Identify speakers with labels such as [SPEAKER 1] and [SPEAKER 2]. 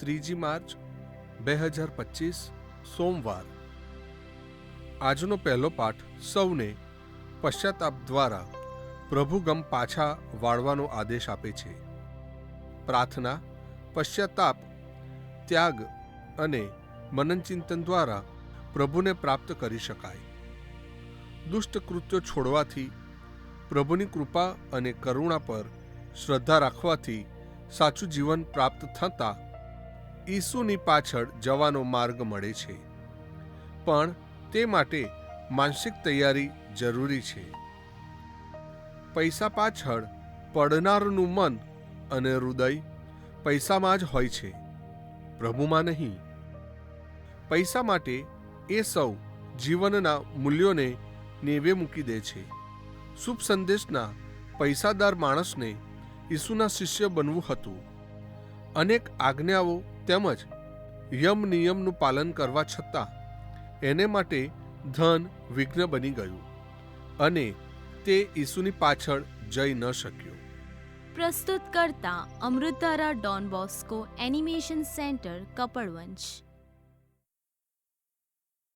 [SPEAKER 1] ત્રીજી માર્ચ, બે હજાર પચીસ, સોમવાર. આજનો પહેલો પાઠ સૌને પશ્ચાતાપ દ્વારા પ્રભુગમ પાછા વાળવાનો આદેશ આપે છે. પ્રાર્થના, પશ્ચાતાપ, ત્યાગ અને મનનચિંતન દ્વારા પ્રભુને પ્રાપ્ત કરી શકાય. દુષ્ટ કૃત્યો છોડવાથી, પ્રભુની કૃપા અને કરુણા પર શ્રદ્ધા રાખવાથી સાચું જીવન પ્રાપ્ત થતાં ઈસુની પાછળ જવાનો માર્ગ મળે છે. પણ તે માટે માનસિક તૈયારી જરૂરી છે. પૈસા પાછળ પડનારનું મન અને હૃદય પૈસામાં જ હોય છે. પ્રભુમાં નહીં. પૈસા માટે એ સૌ જીવનના મૂલ્યોને નેવે મૂકી દે છે. શુભ સંદેશના પૈસાદાર માણસને ઈસુના શિષ્ય બનવું હતું. અનેક આજ્ઞાઓ તેમજ યમ નિયમનું પાલન કરવા છતાં એને માટે ધન વિઘ્ન બની ગયું અને તે ઈસુની પાછળ જઈ ન શક્યો.
[SPEAKER 2] પ્રસ્તુત કરતા Amritdhara Don Bosco animation centre, Kapadvanj.